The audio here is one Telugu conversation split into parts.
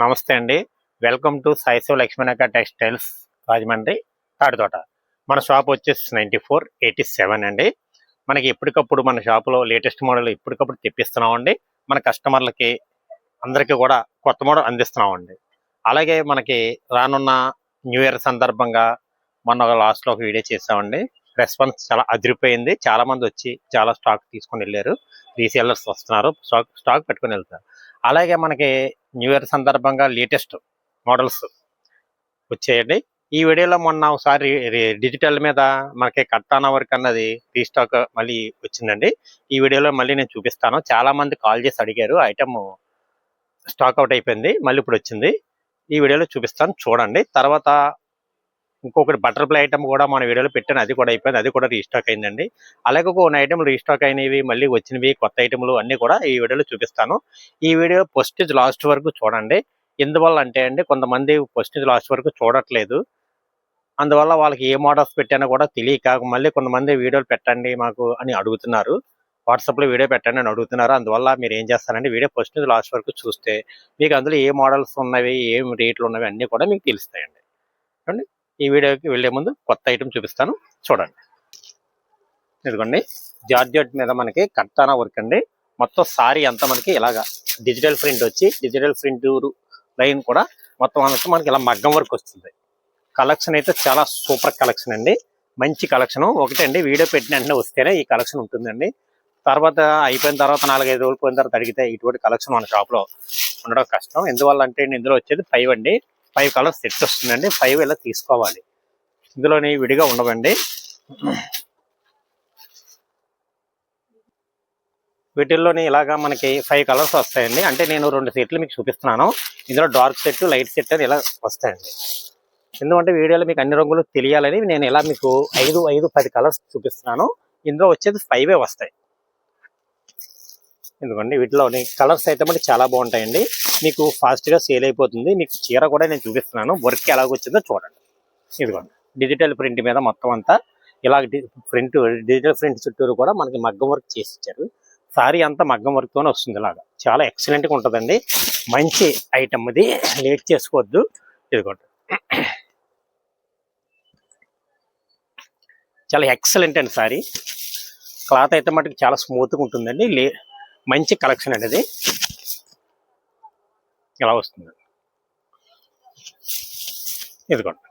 నమస్తే అండి. వెల్కమ్ టు సాయిశివ లక్ష్మీనక టెక్స్టైల్స్ రాజమండ్రి తాడితోట. మన షాప్ వచ్చేసి నైంటీ ఫోర్ ఎయిటీ సెవెన్ అండి. మనకి ఎప్పటికప్పుడు మన షాపులో లేటెస్ట్ మోడల్ ఎప్పటికప్పుడు తెప్పిస్తున్నామండి. మన కస్టమర్లకి అందరికీ కూడా కొత్త మోడల్ అందిస్తున్నామండి. అలాగే మనకి రానున్న న్యూ ఇయర్ సందర్భంగా మొన్న లాస్ట్లో ఒక వీడియో చేసామండి రెస్పాన్స్ చాలా అదిరిపోయింది. చాలామంది వచ్చి చాలా స్టాక్ తీసుకొని వెళ్ళారు. రీసేలర్స్ వస్తున్నారు. స్టాక్ స్టాక్ పెట్టుకొని వెళ్తారు అలాగే మనకి న్యూ ఇయర్ సందర్భంగా లేటెస్ట్ మోడల్స్ వచ్చేయండి. ఈ వీడియోలో మొన్న ఒకసారి డిజిటల్ మీద మనకి కట్టానా వర్క్ అన్నది రీస్టాక్ మళ్ళీ వచ్చిందండి. ఈ వీడియోలో మళ్ళీ నేను చూపిస్తాను. చాలా మంది కాల్ చేసి అడిగారు ఐటమ్ స్టాక్ అవుట్ అయిపోయింది మళ్ళీ ఇప్పుడు వచ్చింది. ఈ వీడియోలో చూపిస్తాను చూడండి. తర్వాత ఇంకొకటి బటర్ఫ్లై ఐటమ్ కూడా మన వీడియోలో పెట్టాను. అది కూడా అయిపోయింది. అది కూడా రీస్టాక్ అయిందండి. అలాగే కొన్ని ఐటమ్లు రీస్టాక్ అయినవి మళ్ళీ వచ్చినవి కొత్త ఐటమ్లు అన్నీ కూడా ఈ వీడియోలో చూపిస్తాను. ఈ వీడియో ఫస్ట్ లాస్ట్ వరకు చూడండి. ఎందువల్ల అంటే అండి కొంతమంది ఫస్ట్ లాస్ట్ వరకు చూడట్లేదు. అందువల్ల వాళ్ళకి ఏ మోడల్స్ పెట్టానో కూడా తెలియక మళ్ళీ కొంతమంది వీడియోలు పెట్టండి మాకు అని అడుగుతున్నారు. వాట్సాప్లో వీడియో పెట్టండి అని అడుగుతున్నారు. అందువల్ల మీరు ఏం చేస్తారంటే వీడియో ఫస్ట్ నుంచి లాస్ట్ వరకు చూస్తే మీకు అందులో ఏ మోడల్స్ ఉన్నవి ఏం రేట్లు ఉన్నవి అన్నీ కూడా మీకు తెలుస్తాయండి. ఈ వీడియోకి వెళ్ళే ముందు కొత్త ఐటమ్ చూపిస్తాను. చూడండి. ఇదిగోండి. జార్జెట్ మీద మనకి కట్టానా వర్క్ అండి. మొత్తం సారీ అంతా మనకి ఇలాగా డిజిటల్ ప్రింట్ వచ్చి డిజిటల్ ప్రింట్ లైన్ కూడా మొత్తం అంతా మనకి ఇలా మగ్గం వర్క్ వస్తుంది. కలెక్షన్ అయితే చాలా సూపర్ కలెక్షన్ అండి. మంచి కలెక్షన్ అండి వీడియో పెట్టిన వెంటనే వస్తేనే ఈ కలెక్షన్ ఉంటుందండి. తర్వాత అయిపోయిన తర్వాత నాలుగైదు రోజులు పోయిన తర్వాత అడిగితే ఇటువంటి కలెక్షన్ మన షాప్లో ఉండడం కష్టం. ఎందువల్ల అంటే ఇందులో వచ్చేది ఫైవ్ అండి. ఫైవ్ కలర్స్ సెట్ వస్తుందండి. ఫైవ్ ఇలా తీసుకోవాలి. ఇందులోని విడిగా ఉండవండి. వీటిల్లోని ఇలాగా మనకి ఫైవ్ కలర్స్ వస్తాయండి. అంటే నేను రెండు సెట్లు మీకు చూపిస్తున్నాను. ఇందులో డార్క్ సెట్ లైట్ సెట్ అని ఇలా వస్తాయండి. ఎందుకంటే వీడియోలో మీకు అన్ని రంగులు తెలియాలని నేను ఇలా మీకు ఐదు ఐదు పది కలర్స్ చూపిస్తున్నాను. ఇందులో వచ్చేది ఫైవే వస్తాయి. ఎందుకంటే వీటిలోని కలర్స్ అయితే మనకి చాలా బాగుంటాయండి. మీకు ఫాస్ట్గా సేల్ అయిపోతుంది. మీకు చీర కూడా నేను చూపిస్తున్నాను. వర్క్ ఎలాగొచ్చిందో చూడండి. ఇదిగోండి. డిజిటల్ ప్రింట్ మీద మొత్తం అంతా ఇలా ప్రింట్ డిజిటల్ ప్రింట్ చుట్టూరు కూడా మనకి మగ్గం వర్క్ చేసి ఇచ్చారు. సారీ అంతా మగ్గం వర్క్తోనే వస్తుంది ఇలాగా. చాలా ఎక్సలెంట్గా ఉంటుందండి. మంచి ఐటమ్ ఇది. లేట్ చేసుకోవద్దు. ఇదిగోండి. చాలా ఎక్సలెంట్ అండి సారీ. క్లాత్ అయితే మటుకు చాలా స్మూత్గా ఉంటుందండి. లే మంచి కలెక్షన్ అండి ఇది ఇలా వస్తుంది? ఇదిగోండి.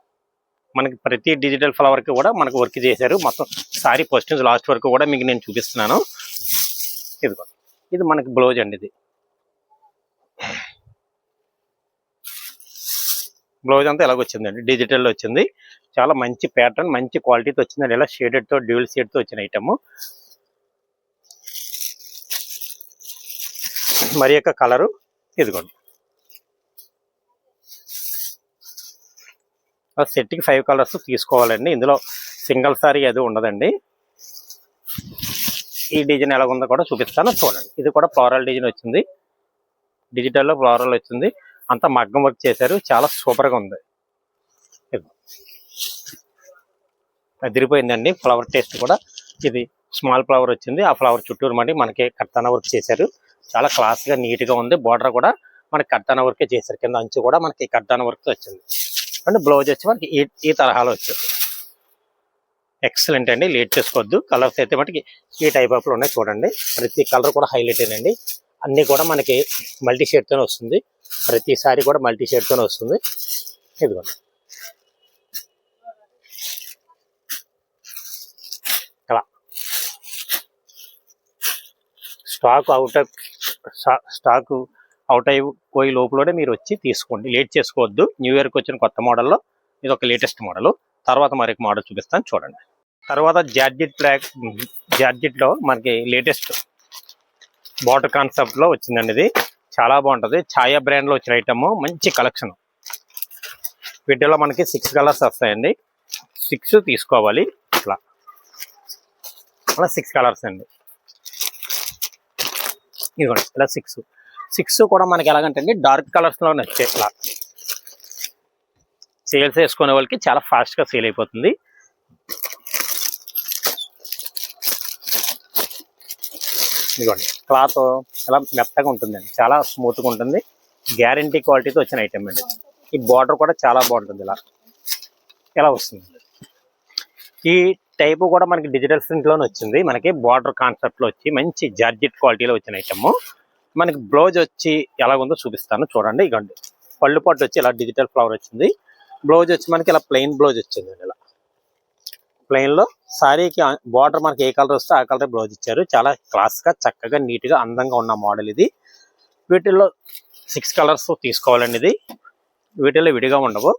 మనకి ప్రతి డిజిటల్ ఫ్లవర్కి కూడా మనకు వర్క్ చేశారు. మొత్తం సారీ ఫస్ట్ నుంచి లాస్ట్ వరకు కూడా మీకు నేను చూపిస్తున్నాను. ఇదిగోండి. ఇది మనకి బ్లౌజ్ అండి ఇది. బ్లౌజ్ అంతా ఎలాగొచ్చిందండి డిజిటల్లో డిజిటల్ వచ్చింది. చాలా మంచి ప్యాటర్న్ మంచి క్వాలిటీతో వచ్చిందండి. ఇలా షేడెడ్తో డ్యూల్ షేడ్తో వచ్చిన ఐటమ్. మరి యొక్క కలరు ఇదిగోండి. సెట్కి ఫైవ్ కలర్స్ తీసుకోవాలండి. ఇందులో సింగిల్ సారీ అది ఉండదండి. ఈ డిజైన్ ఎలా ఉందో కూడా చూపిస్తాను. చూడండి. ఇది కూడా ఫ్లోరల్ డిజైన్ వచ్చింది. డిజిటల్లో ఫ్లోరల్ వచ్చింది. అంతా మగ్గం వర్క్ చేశారు. చాలా సూపర్గా ఉంది. అదిరిపోయిందండి. ఫ్లవర్ టేస్ట్ కూడా. ఇది స్మాల్ ఫ్లవర్ వచ్చింది. ఆ ఫ్లవర్ చుట్టూరు మళ్ళీ మనకి కర్తాన వర్క్ చేశారు. చాలా క్లాస్గా నీట్గా ఉంది. బార్డర్ కూడా మనకి కర్తాన వర్క్ చేశారు. కింద అంచు కూడా మనకి కర్తాన వర్క్ వచ్చింది. అంటే బ్లౌజ్ వచ్చి మనకి ఈ ఈ తరహాలో వచ్చింది. ఎక్సలెంట్ అండి. లేట్ చేసుకోవద్దు. కలర్స్ అయితే మనకి ఈ టైప్ ఆఫ్లో ఉన్నాయి చూడండి. ప్రతి కలర్ కూడా హైలైట్ అండి అన్ని కూడా మనకి మల్టీ షేడ్తోనే వస్తుంది. ప్రతిసారి కూడా మల్టీ షేడ్తోనే వస్తుంది. ఇదిగోండి. అలా. Stock out of stock out అయిపోయి లోపలనే మీరు వచ్చి తీసుకోండి. లేట్ చేసుకోవద్దు. న్యూ ఇయర్కి వచ్చిన కొత్త మోడల్లో ఇది ఒక లేటెస్ట్ మోడల్. తర్వాత మరొక మోడల్ చూపిస్తాను చూడండి. తర్వాత జార్జిట్ బ్లాక్ జార్జిట్లో మనకి లేటెస్ట్ బాటర్ కాన్సెప్ట్లో వచ్చిందండి ఇది. చాలా బాగుంటుంది. ఛాయా బ్రాండ్లో వచ్చిన ఐటమ్. మంచి కలెక్షన్. వీటిలో మనకి సిక్స్ కలర్స్ వస్తాయండి. సిక్స్ తీసుకోవాలి. ఇట్లా అలా సిక్స్ కలర్స్ అండి. ఇదిగోండి ఇలా సిక్స్ సిక్స్ కూడా మనకి ఎలాగంటే అండి డార్క్ కలర్స్లో నచ్చే ఇలా. సేల్స్ వేసుకునే వాళ్ళకి చాలా ఫాస్ట్గా సేల్ అయిపోతుంది. ఇదిగోండి క్లాత్ చాలా మెత్తగా ఉంటుందండి చాలా స్మూత్గా ఉంటుంది. గ్యారంటీ క్వాలిటీతో వచ్చిన ఐటమ్ అండి. ఈ బార్డర్ కూడా చాలా బాగుంటుంది ఇలా. ఇలా వస్తుంది? ఈ టైపు కూడా మనకి డిజిటల్ ప్రింట్లోనే వచ్చింది. మనకి బార్డర్ కాన్సెప్ట్లో వచ్చి మంచి జార్జెట్ క్వాలిటీలో వచ్చిన ఐటమ్ మనకి బ్లౌజ్ వచ్చి ఎలా ఉందో చూపిస్తాను. చూడండి ఇగండి. పళ్ళు పట్టు వచ్చి ఇలా డిజిటల్ ఫ్లవర్ వచ్చింది. బ్లౌజ్ వచ్చి మనకి ఇలా ప్లెయిన్ బ్లౌజ్ వచ్చింది ఇలా. ప్లెయిన్లో శారీకి బార్డర్ మనకి ఏ కలర్ వస్తే ఆ కలర్ బ్లౌజ్ ఇచ్చారు. చాలా క్లాస్గా చక్కగా నీట్గా అందంగా ఉన్న మోడల్ ఇది. వీటిల్లో సిక్స్ కలర్స్ తీసుకోవాలండి ఇది. వీటిల్లో విడిగా ఉండవు.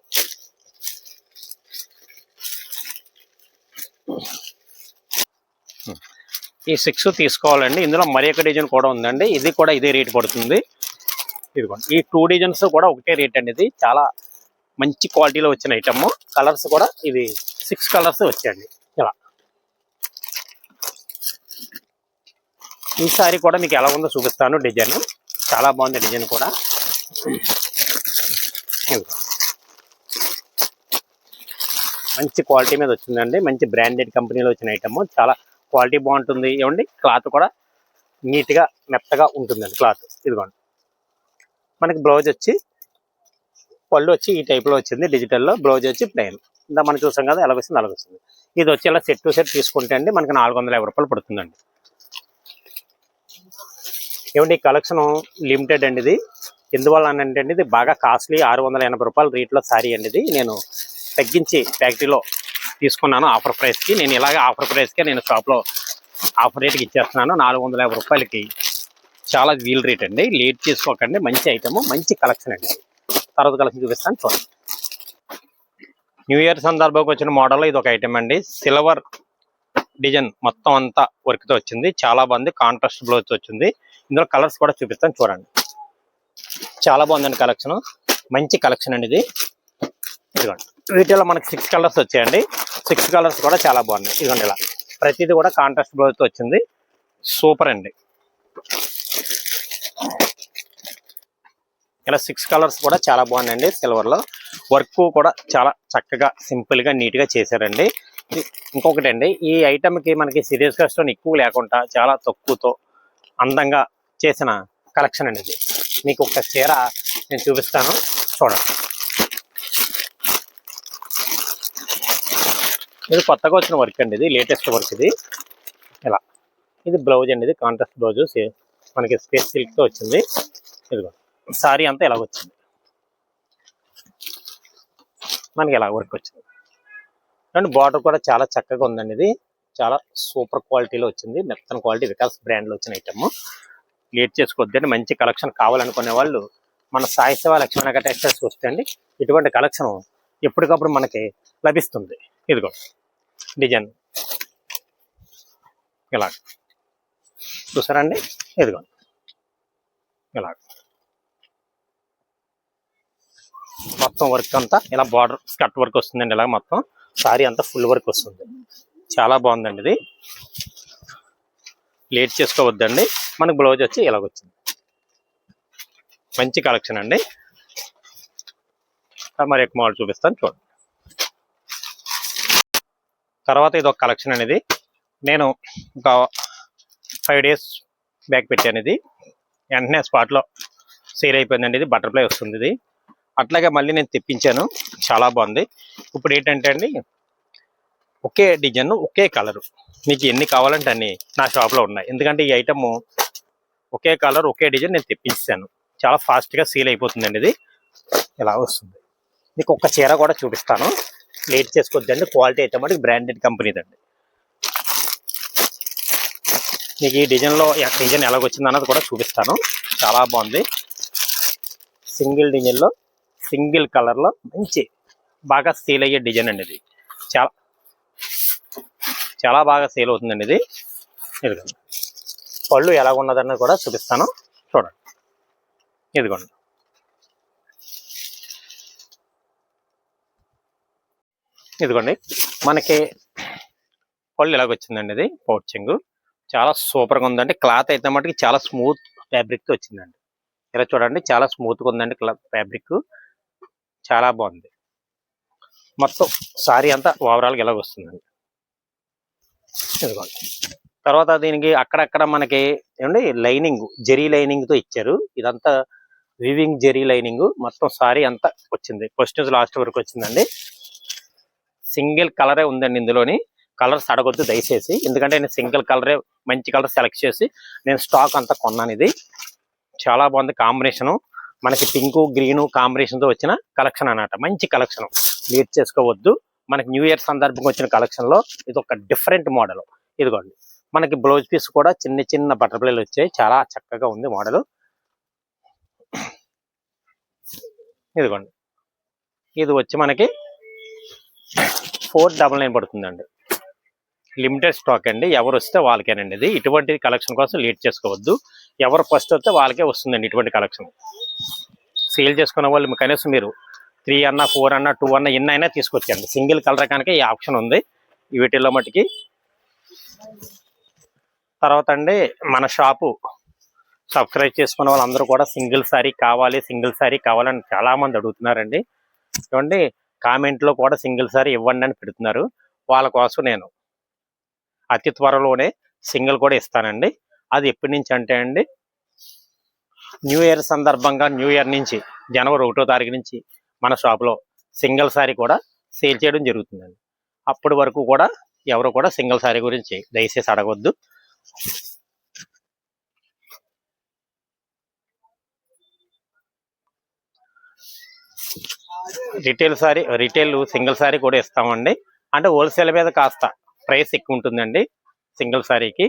ఈ సిక్స్ తీసుకోవాలండి. ఇందులో మరి ఒక డిజైన్ కూడా ఉందండి. ఇది కూడా ఇదే రేట్ పడుతుంది. ఇదిగోండి. ఈ టూ డిజైన్స్ కూడా ఒకటే రేట్ అండి ఇది. చాలా మంచి క్వాలిటీలో వచ్చిన ఐటమ్ కలర్స్ కూడా ఇది సిక్స్ కలర్స్ వచ్చాయండి. ఇలా. ఈ సారీ కూడా మీకు ఎలా ఉందో చూపిస్తాను డిజైన్. చాలా బాగుంది డిజైన్ కూడా. ఇదిగో. మంచి క్వాలిటీ మీద వచ్చిందండి. మంచి బ్రాండెడ్ కంపెనీలో వచ్చిన ఐటమ్ చాలా క్వాలిటీ బాగుంటుంది. ఏమండి? క్లాత్ కూడా నీట్గా మెత్తగా ఉంటుందండి క్లాత్. ఇదిగోండి. మనకి బ్లౌజ్ వచ్చి పళ్ళు వచ్చి ఈ టైప్లో వచ్చింది డిజిటల్లో బ్లౌజ్ వచ్చి ప్లెయిన్ ఇందా మనం చూసాం కదా ఎలా వస్తుంది అలా వస్తుంది. ఇది వచ్చి ఇలా సెట్ టు సెట్ తీసుకుంటే అండి మనకి నాలుగు వందల యాభై రూపాయలు పడుతుందండి. ఏమండి ఈ కలెక్షన్ లిమిటెడ్ అండి ఇది. ఎందువల్ల అంటే అండి ఇది బాగా కాస్ట్లీ ఆరు వందల ఎనభై రూపాయల రేట్లో సారీ అండి ఇది. నేను తగ్గించి ఫ్యాక్టరీలో తీసుకున్నాను. ఆఫర్ ప్రైస్కి నేను ఇలాగే ఆఫర్ ప్రైస్కే నేను షాప్లో ఆఫర్ రేట్కి ఇచ్చేస్తున్నాను. నాలుగు వందల యాభై రూపాయలకి చాలా వీల్ రేట్ అండి. లేట్ చేసుకోకండి మంచి ఐటమ్ మంచి కలెక్షన్ అండి. తర్వాత కలెక్షన్ చూపిస్తాను. చూడండి. న్యూ ఇయర్ సందర్భంగా వచ్చిన మోడల్ ఇది ఒక ఐటమ్ అండి. సిల్వర్ డిజైన్ మొత్తం అంతా వర్క్తో వచ్చింది. చాలా బాగుంది. కాంట్రాస్ట్ బ్లౌజ్ వచ్చింది. ఇందులో కలర్స్ కూడా చూపిస్తాను. చూడండి. చాలా బాగుందండి కలెక్షన్ మంచి కలెక్షన్ అండి ఇది. ఇదిగోండి వీటిలో మనకి సిక్స్ కలర్స్ వచ్చాయండి. సిక్స్ కలర్స్ కూడా చాలా బాగున్నాయి. ఇదిగోండి ఇలా. ప్రతిదీ కూడా కాంట్రాస్ట్ బ్లౌజ్తో వచ్చింది. సూపర్ అండి. ఇలా సిక్స్ కలర్స్ కూడా చాలా బాగున్నాయండి సిల్వర్లో వర్క్ కూడా చాలా చక్కగా సింపుల్గా నీట్గా చేశారండి. ఇంకొకటి అండి ఈ ఐటమ్కి మనకి సీరియస్ కష్టం ఎక్కువ లేకుండా చాలా తక్కువతో అందంగా చేసిన కలెక్షన్ అండి ఇది. మీకు ఒక చీర నేను చూపిస్తాను. చూడండి. ఇది కొత్తగా వచ్చిన వర్క్ అండి ఇది లేటెస్ట్ వర్క్ ఇది. ఇలా. ఇది బ్లౌజ్ అండి ఇది కాంట్రాస్ట్ బ్లౌజ్ మనకి స్పేస్ సిల్క్తో వచ్చింది. ఇదిగో. సారీ అంతా ఇలా వచ్చింది. మనకి ఇలా వర్క్ వచ్చింది. అండ్ బార్డర్ కూడా చాలా చక్కగా ఉందండి ఇది. చాలా సూపర్ క్వాలిటీలో వచ్చింది. మెత్తన క్వాలిటీ వికాస్ బ్రాండ్లో వచ్చిన ఐటమ్ లేట్ చేసుకోవద్దండి మంచి కలెక్షన్ కావాలనుకునే వాళ్ళు మన సాయి సేవ లక్ష్మణ టెక్స్టైల్స్ వస్తే అండి ఇటువంటి కలెక్షన్ ఎప్పటికప్పుడు మనకి లభిస్తుంది. ఇదిగో. డిజైన్. ఇలా. చూసారండి ఇదిగో. ఇలా. మొత్తం వర్క్ అంతా ఇలా బార్డర్ స్కర్ట్ వర్క్ వస్తుందండి ఇలా మొత్తం. సారీ అంతా ఫుల్ వర్క్ వస్తుంది. చాలా బాగుందండి ఇది. లేట్ చేసుకోవద్దండి. మనకు బ్లౌజ్ వచ్చి ఇలాగ వచ్చింది. మంచి కలెక్షన్ అండి. మరి ఎక్కువ మోడల్ చూపిస్తాను చూడండి. తర్వాత ఇది ఒక కలెక్షన్ అనేది. నేను ఒక ఫైవ్ డేస్ బ్యాక్ పెట్టాను ఇది వెంటనే స్పాట్లో సేల్ అయిపోయిందండి ఇది. బటర్ఫ్లై వస్తుంది ఇది. అట్లాగే మళ్ళీ నేను తెప్పించాను. చాలా బాగుంది. ఇప్పుడు ఏంటంటే అండి ఒకే డిజైన్ ఒకే కలర్ మీకు ఎన్ని కావాలంటే అన్ని నా షాప్లో ఉన్నాయి. ఎందుకంటే ఈ ఐటమ్ ఒకే కలర్ ఒకే డిజైన్ నేను తెప్పించాను. చాలా ఫాస్ట్గా సేల్ అయిపోతుందండి ఇది. ఇలా వస్తుంది. మీకు ఒక్క చీర కూడా చూపిస్తాను. లేట్ చేసుకోవద్దండి. క్వాలిటీ అయితే మటుకు బ్రాండెడ్ కంపెనీదండి. మీకు ఈ డిజైన్లో డిజైన్ ఎలాగొచ్చింది అన్నది కూడా చూపిస్తాను. చాలా బాగుంది. సింగిల్ డిజైన్లో సింగిల్ కలర్లో మంచి బాగా సేల్ అయ్యే డిజైన్ అండి ఇది. చాలా చాలా బాగా సేల్ అవుతుందండి ఇది. ఇదిగోండి. పళ్ళు ఎలా ఉన్నదన్నది కూడా చూపిస్తాను. చూడండి. ఇదిగోండి. ఇదిగోండి. మనకి పళ్ళు ఎలాగొచ్చిందండి ఇది? పౌచింగ్. చాలా సూపర్గా ఉందండి. క్లాత్ అయితే మటుకి చాలా స్మూత్ ఫ్యాబ్రిక్తో వచ్చిందండి. ఇలా చూడండి చాలా స్మూత్గా ఉందండి ఫ్యాబ్రిక్. చాలా బాగుంది. మొత్తం సారీ అంతా ఓవరాల్గా ఇలాగ వస్తుందండి? ఇదిగోండి. తర్వాత దీనికి అక్కడక్కడ మనకి ఏమండి? లైనింగ్ జెరీ లైనింగ్తో ఇచ్చారు. ఇదంతా వివింగ్ జెరీ లైనింగ్. మొత్తం సారీ అంతా వచ్చింది. ఫస్ట్ నుంచి లాస్ట్ వరకు వచ్చిందండి. సింగిల్ కలరే ఉందండి ఇందులోని. కలర్స్ అడగొద్దు దయచేసి. ఎందుకంటే నేను సింగిల్ కలరే మంచి కలర్ సెలెక్ట్ చేసి నేను స్టాక్ అంతా కొన్నాను ఇది. చాలా బాగుంది కాంబినేషను. మనకి పింకు గ్రీన్ కాంబినేషన్తో వచ్చిన కలెక్షన్ అన్నమాట. మంచి కలెక్షన్. లీడ్ చేసుకోవద్దు. మనకి న్యూ ఇయర్ సందర్భంగా వచ్చిన కలెక్షన్లో ఇది ఒక డిఫరెంట్ మోడల్. ఇదిగోండి. మనకి బ్లౌజ్ పీస్ కూడా చిన్న చిన్న బటర్ఫ్లైలు వచ్చాయి. చాలా చక్కగా ఉంది మోడల్. ఇదిగోండి. ఇది వచ్చి మనకి ఫోర్ డబల్ నైన్ పడుతుందండి. లిమిటెడ్ స్టాక్ అండి. ఎవరు వస్తే వాళ్ళకేనండి ఇది. ఇటువంటి కలెక్షన్ కోసం లేట్ చేసుకోవద్దు. ఎవరు ఫస్ట్ వస్తే వాళ్ళకే వస్తుందండి ఇటువంటి కలెక్షన్. సేల్ చేసుకున్న వాళ్ళు కనీసం మీరు త్రీ అన్న ఫోర్ అన్న టూ అన్న ఎన్ని అయినా తీసుకొచ్చండి సింగిల్ కలర్ కనుక ఈ ఆప్షన్ ఉంది. వీటిల్లో మటుకి. తర్వాత అండి మన షాపు సబ్స్క్రైబ్ చేసుకున్న వాళ్ళందరూ కూడా సింగిల్ సారీ కావాలి సింగిల్ సారీ కావాలని చాలా మంది అడుగుతున్నారండి. చూడండి కామెంట్లో కూడా సింగిల్ సారీ ఇవ్వండి అని పెడుతున్నారు. వాళ్ళ కోసం నేను అతి త్వరలోనే సింగిల్ కూడా ఇస్తానండి. అది ఎప్పటి నుంచి అంటే అండి న్యూ ఇయర్ సందర్భంగా న్యూ ఇయర్ నుంచి జనవరి ఒకటో తారీఖు నుంచి మన షాప్లో సింగిల్ సారీ కూడా సేల్ చేయడం జరుగుతుందండి. అప్పటి వరకు కూడా ఎవరు కూడా సింగిల్ సారీ గురించి దయచేసి అడగవద్దు retail sari retail single sari కూడా ఇస్తామండి. అంటే హోల్సేల్ మీద కాస్త ప్రైస్ ఎక్కువ ఉంటుందండి సింగిల్ సారీకి.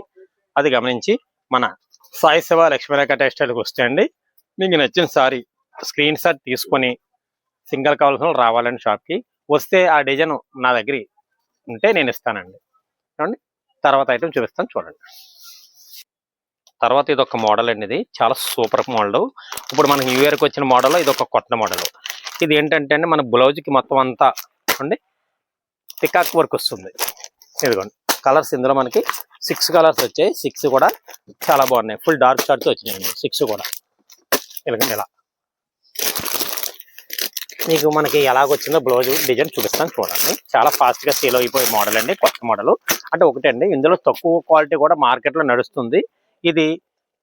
అది గమనించి మన సాయి శివ లక్ష్మీరేఖ టెక్స్టైల్కి వస్తే అండి మీకు నచ్చిన సారీ స్క్రీన్ షాట్ తీసుకొని సింగిల్ కావాల్సిన వాళ్ళు రావాలండి షాప్కి. వస్తే ఆ డిజైన్ నా దగ్గర ఉంటే నేను ఇస్తానండి. చూడండి తర్వాత ఐటమ్ చూపిస్తాను చూడండి. తర్వాత ఇది ఒక మోడల్ అండి ఇది. చాలా సూపర్ మోడల్. ఇప్పుడు మనకి న్యూ ఇయర్కి వచ్చిన మోడల్ ఇది ఒక కొత్త మోడల్. ఇది ఏంటంటే అండి మన బ్లౌజ్కి మొత్తం అంతా అండి పికాక్ వర్క్ వస్తుంది. ఇదిగోండి కలర్స్ ఇందులో మనకి సిక్స్ కలర్స్ వచ్చాయి. సిక్స్ కూడా చాలా బాగున్నాయి. ఫుల్ డార్క్ షార్ట్స్ వచ్చినాయండి సిక్స్ కూడా. ఇలాగండి ఇలా. మీకు మనకి ఎలాగొచ్చిందో బ్లౌజ్ డిజైన్ చూపిస్తాను చూడండి. చాలా ఫాస్ట్గా సేల్ అయిపోయే మోడల్ అండి కొత్త మోడల్ అంటే ఒకటండి ఇందులో తక్కువ క్వాలిటీ కూడా మార్కెట్లో నడుస్తుంది. ఇది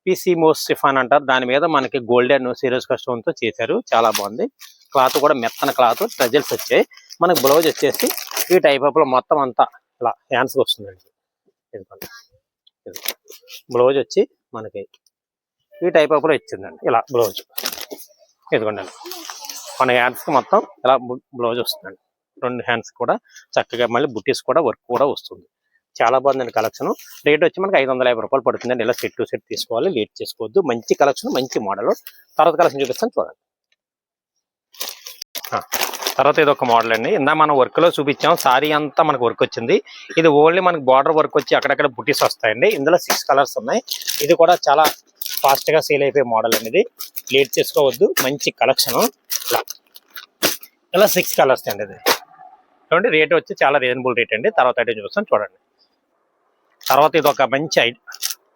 పిసి మోస్ సిఫాన్ అంటారు. దాని మీద మనకి గోల్డెన్ సీరియస్ కస్టమ్తో చేశారు. చాలా బాగుంది. క్లాత్ కూడా మెత్తన క్లాత్. ట్రజల్స్ వచ్చాయి. మనకి బ్లౌజ్ వచ్చేసి ఈ టైప్ అప్లో లో మొత్తం అంతా ఇలా హ్యాండ్స్కి వస్తుందండి. ఇదిగోండి. బ్లౌజ్ వచ్చి మనకి ఈ టైప్ ఆఫ్లో ఇచ్చిందండి. ఇలా బ్లౌజ్. ఇదిగోండి. మన హ్యాండ్స్కి మొత్తం ఇలా బ్లౌజ్ వస్తుందండి. రెండు హ్యాండ్స్ కూడా చక్కగా మళ్ళీ బుట్టీస్ కూడా వర్క్ కూడా వస్తుంది. చాలా బాగుందండి కలెక్షన్. రేట్ వచ్చి మనకి ఐదు వందల యాభై రూపాయలు పడుతుందండి ఇలా సెట్ టు సెట్ తీసుకోవాలి. లేట్ చేసుకోవద్దు. మంచి కలెక్షన్ మంచి మోడల్. తర్వాత కలెక్షన్ చూపిస్తాను చూడండి. తర్వాత ఇది ఒక మోడల్ అండి. ఇందా మనం వర్క్లో చూపించాం. సారీ అంతా మనకు వర్క్ వచ్చింది. ఇది ఓన్లీ మనకి బార్డర్ వర్క్ వచ్చి అక్కడక్కడ బుటీస్ వస్తాయండి. ఇందులో సిక్స్ కలర్స్ ఉన్నాయి. ఇది కూడా చాలా ఫాస్ట్గా సేల్ అయిపోయే మోడల్ అనేది లేట్ చేసుకోవద్దు. మంచి కలెక్షన్. ఇలా. ఇలా సిక్స్ కలర్స్ అండి ఇది. చూడండి రేట్ వచ్చి చాలా రీజనబుల్ రేట్ అండి. తర్వాత ఐటమ్ చూస్తాం చూడండి. తర్వాత ఇది ఒక మంచి ఐ-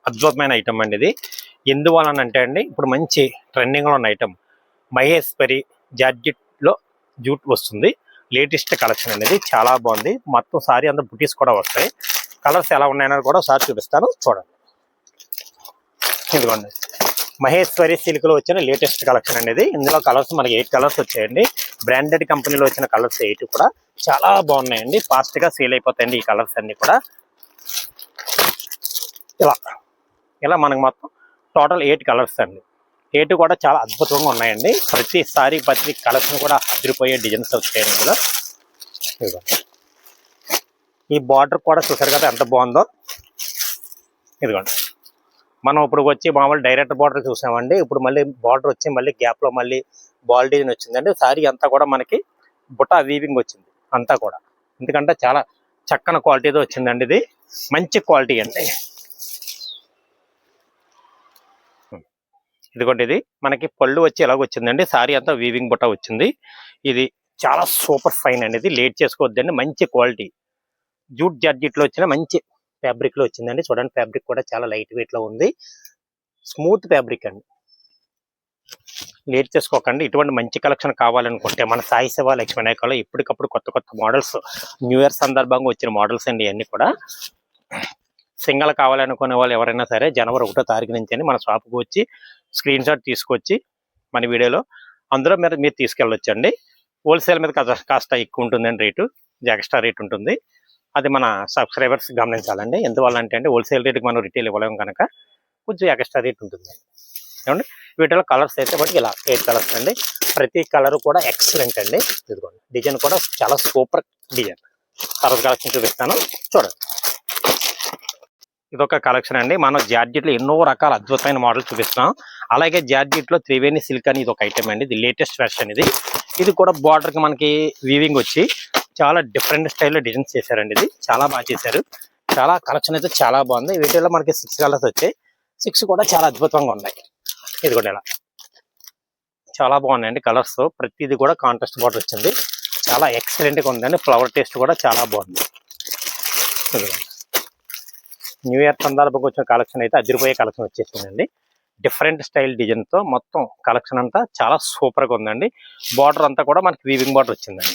అద్భుతమైన ఐటమ్ అండి ఇది. ఎందువలన అంటే అండి ఇప్పుడు మంచి ట్రెండింగ్లో ఉన్న ఐటమ్ మహేశ్వరి జాడ్జెట్లో జూట్ వస్తుంది. లేటెస్ట్ కలెక్షన్ అనేది చాలా బాగుంది. మొత్తం సారీ అంతా బుటీస్ కూడా వస్తాయి. కలర్స్ ఎలా ఉన్నాయని కూడా ఒకసారి చూపిస్తాను. చూడండి. ఇదిగోండి. మహేశ్వరి సిల్క్లో వచ్చిన లేటెస్ట్ కలెక్షన్ అనేది. ఇందులో కలర్స్ మనకి ఎయిట్ కలర్స్ వచ్చాయండి. బ్రాండెడ్ కంపెనీలో వచ్చిన కలర్స్ ఎయిట్ కూడా చాలా బాగున్నాయండి. ఫాస్ట్గా సేల్ అయిపోతాయండి ఈ కలర్స్ అన్నీ కూడా. ఇలా. ఇలా మనకు మొత్తం టోటల్ ఎయిట్ కలర్స్ అండి. ఎయిట్ కూడా చాలా అద్భుతంగా ఉన్నాయండి. ప్రతిసారి ప్రతి కలర్స్ కూడా అదిరిపోయే డిజైన్స్ వచ్చాయండి ఇందులో. ఇదిగో. ఈ బార్డర్ కూడా చూసారు కదా ఎంత బాగుందో. ఇదిగోండి మనం ఇప్పుడు వచ్చి మామూలు డైరెక్ట్ బార్డర్ చూసామండి. ఇప్పుడు మళ్ళీ బార్డర్ వచ్చి మళ్ళీ గ్యాప్లో మళ్ళీ బాల్ డిజైన్ వచ్చిందండి. సారీ అంతా కూడా మనకి బుట్ట వీవింగ్ వచ్చింది. అంతా కూడా. ఎందుకంటే చాలా చక్కని క్వాలిటీతో వచ్చిందండి ఇది. మంచి క్వాలిటీ అండి. ఇదిగోండి ఇది. మనకి పళ్ళు వచ్చి ఎలాగ వచ్చిందండి. సారీ అంతా వీవింగ్ బుట్ట వచ్చింది. ఇది చాలా సూపర్ ఫైన్ అండి. ఇది లేట్ చేసుకోవద్దండి. మంచి క్వాలిటీ జూట్ జార్జిట్లో వచ్చిన మంచి ఫ్యాబ్రిక్లో వచ్చిందండి. చూడండి ఫ్యాబ్రిక్ కూడా చాలా లైట్ వెయిట్లో ఉంది. స్మూత్ ఫ్యాబ్రిక్ అండి. లేట్ చేసుకోకండి. ఇటువంటి మంచి కలెక్షన్ కావాలనుకుంటే మన సాయి సేవ లక్ష్మీ నాయకలో ఎప్పటికప్పుడు కొత్త కొత్త మోడల్స్ న్యూ ఇయర్ సందర్భంగా వచ్చిన మోడల్స్ అండి ఇవన్నీ కూడా. సింగల్ కావాలనుకునే వాళ్ళు ఎవరైనా సరే జనవరి ఒకటో తారీఖు నుంచి అని మన షాప్కి వచ్చి స్క్రీన్ షాట్ తీసుకొచ్చి మన వీడియోలో అందులో మీరు మీరు తీసుకెళ్ళొచ్చండి. హోల్సేల్ మీద కాస్త ఎక్కువ ఉంటుందండి రేటు ఎక్స్ట్రా రేట్ ఉంటుంది. అది మన సబ్స్క్రైబర్స్ గమనించాలండి. ఎందువల్ల అంటే అండి హోల్సేల్ రేటుకి మనం రిటైల్ ఇవ్వలేము కనుక కొంచెం ఎక్స్ట్రా రేట్ ఉంటుంది. ఏమండి? వీటిలో కలర్స్ అయితే బట్టి ఇలా ఎయిట్ కలర్స్ అండి. ప్రతి కలర్ కూడా ఎక్సలెంట్ అండి. ఇదిగోండి డిజైన్ కూడా చాలా సూపర్ డిజైన్. తర్వాత కలెక్షన్ చూపిస్తాను. చూడండి. ఇదొక కలెక్షన్ అండి. మనం జార్జెట్లో ఎన్నో రకాల అద్భుతమైన మోడల్ చూపిస్తున్నాం. అలాగే జార్జెట్లో త్రివేణి సిల్క్ అని ఇది ఒక ఐటమ్ అండి. ఇది లేటెస్ట్ వెర్షన్ ఇది. ఇది కూడా బార్డర్కి కి మనకి వీవింగ్ వచ్చి చాలా డిఫరెంట్ స్టైల్లో డిజైన్స్ చేశారండి ఇది. చాలా బాగా చేశారు. చాలా కలెక్షన్ అయితే చాలా బాగుంది. వీటిలో మనకి సిక్స్ కలర్స్ వచ్చాయి. సిక్స్ కూడా చాలా అద్భుతంగా ఉన్నాయి. ఇది కూడా ఇలా. చాలా బాగున్నాయండి కలర్స్ ప్రతిది కూడా కాంట్రాస్ట్ బార్డర్ వచ్చింది. చాలా ఎక్సలెంట్గా ఉందండి. ఫ్లవర్ టేస్ట్ కూడా చాలా బాగుంది. న్యూ ఇయర్ సందర్భంగా వచ్చిన కలెక్షన్ అయితే అదిరిపోయే కలెక్షన్ వచ్చేసిందండి. డిఫరెంట్ స్టైల్ డిజైన్తో మొత్తం కలెక్షన్ అంతా చాలా సూపర్గా ఉందండి. బార్డర్ అంతా కూడా మనకి వీవింగ్ బార్డర్ వచ్చిందండి.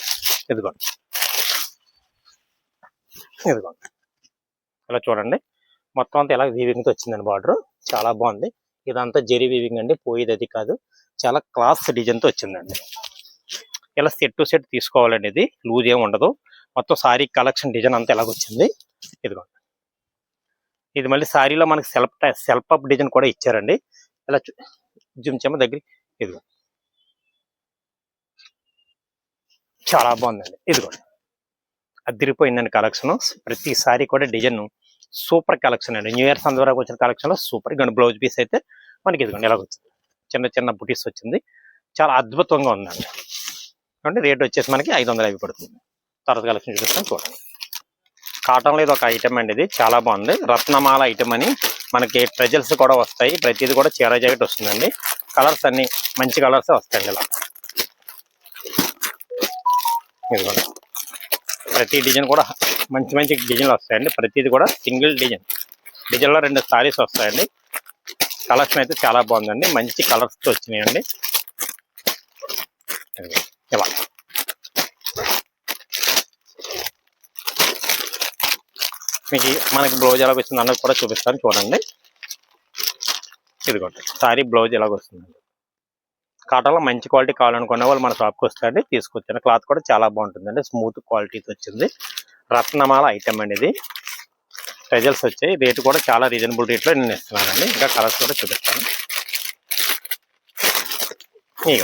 ఇదిగోండి. ఇదిగోండి. ఇలా చూడండి. మొత్తం అంతా ఇలా వీవింగ్తో వచ్చిందండి బార్డర్ చాలా బాగుంది. ఇదంతా జెరీ వీవింగ్ అండి. పోయేది అది కాదు. చాలా క్లాస్ డిజైన్తో వచ్చిందండి. ఇలా సెట్ టు సెట్ తీసుకోవాలండి ఇది. లూజ్ ఏమి ఉండదు. మొత్తం సారీ కలెక్షన్ డిజైన్ అంతా ఎలాగొచ్చింది ఇదిగోండి. ఇది మళ్ళీ సారీలో మనకి సెల్ఫ్ సెల్ఫ్ అప్ డిజైన్ కూడా ఇచ్చారండి. ఇలా జుమ్ చెమ్మ దగ్గర ఇదిగో. చాలా బాగుందండి. ఇదిగోండి అదిరిపోయిందండి కలెక్షన్. ప్రతి సారీ కూడా డిజైన్ సూపర్ కలెక్షన్ అండి. న్యూ ఇయర్ సందర్భంగా వచ్చిన కలెక్షన్లో సూపర్. ఇదిగోండి బ్లౌజ్ పీస్ అయితే మనకి ఇదిగోండి ఇలా వచ్చింది. చిన్న చిన్న బుటీస్ వచ్చింది. చాలా అద్భుతంగా ఉందండి. అంటే రేట్ వచ్చేసి మనకి ఐదు వందల పడుతుంది. తర్వాత కలెక్షన్ చూపిస్తాను చూడండి. కాటన్లో ఇది ఒక ఐటమ్ అండి ఇది. చాలా బాగుంది. రత్నమాల ఐటమ్ అని మనకి ట్రెజల్స్ కూడా వస్తాయి. ప్రతిది కూడా చీర జాకెట్ వస్తుందండి. కలర్స్ అన్ని మంచి కలర్స్ వస్తాయండి ఇలా. ఇదిగోండి ప్రతి డిజైన్ కూడా మంచి మంచి డిజైన్లు వస్తాయండి. ప్రతిది కూడా సింగిల్ డిజైన్. డిజైన్లో రెండు సారీస్ వస్తాయండి. కలెక్షన్ అయితే చాలా బాగుందండి. మంచి కలర్స్తో వచ్చినాయండి ఇలా మీకు మనకి బ్లౌజ్ ఎలాగ వస్తుంది అన్నది కూడా చూపిస్తాను చూడండి. ఇదిగోండి సారీ బ్లౌజ్ ఎలాగ వస్తుందండి కాటన్లో మంచి క్వాలిటీ కావాలనుకునే వాళ్ళు మన షాప్కి వస్తారండి తీసుకొచ్చాను క్లాత్ కూడా చాలా బాగుంటుందండి స్మూత్ క్వాలిటీతో వచ్చింది. రత్నమాల ఐటమ్ అండి ఇది. ప్రజల్స్ వచ్చాయి రేటు కూడా చాలా రీజనబుల్ రేట్లో నేను ఇస్తున్నానండి ఇంకా కలర్స్ కూడా చూపిస్తాను. ఇక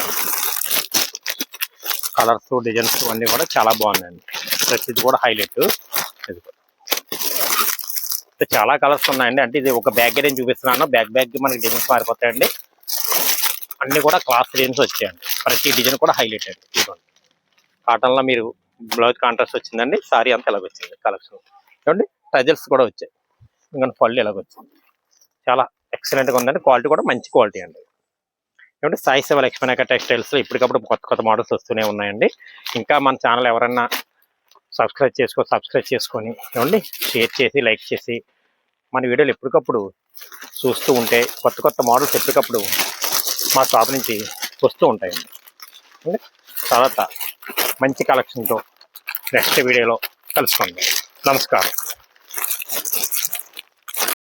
కలర్స్ డిజైన్స్ అన్నీ కూడా చాలా బాగున్నాయండి ప్రతిది కూడా హైలైట్. ఇది అయితే చాలా కలర్స్ ఉన్నాయండి. అంటే ఇది ఒక బ్యాగ్ నేను చూపిస్తున్నాను. బ్యాగ్ బ్యాగ్ మనకి డిజైన్స్ మారిపోతాయండి. అన్ని కూడా క్లాస్ డిజైన్స్ వచ్చాయండి. ప్రతి డిజైన్ కూడా హైలైట్ అండి ఇదిగోండి. కాటన్లో మీరు బ్లౌజ్ కాంట్రాస్ట్ వచ్చిందండి. సారీ అంతా ఇలాగ వచ్చింది. కలెక్షన్ చూడండి టజల్స్ కూడా వచ్చాయి. ఇంకా పళ్ళు ఇలాగ వచ్చింది. చాలా ఎక్సలెంట్గా ఉందండి. క్వాలిటీ కూడా మంచి క్వాలిటీ అండి. ఏమంటే సాయి సేవ లక్ష్మణ టెక్స్టైల్స్ ఇప్పటికప్పుడు కొత్త కొత్త మోడల్స్ వస్తూనే ఉన్నాయండి. ఇంకా మన ఛానల్ ఎవరన్నా సబ్స్క్రైబ్ చేసుకో సబ్స్క్రైబ్ చేసుకొని ఏమండి షేర్ చేసి లైక్ చేసి మన వీడియోలు ఎప్పటికప్పుడు చూస్తూ ఉంటే కొత్త కొత్త మోడల్స్ ఎప్పటికప్పుడు మా షాప్ నుంచి వస్తూ ఉంటాయండి తర్వాత మంచి కలెక్షన్తో నెక్స్ట్ వీడియోలో కలుసుకోండి నమస్కారం.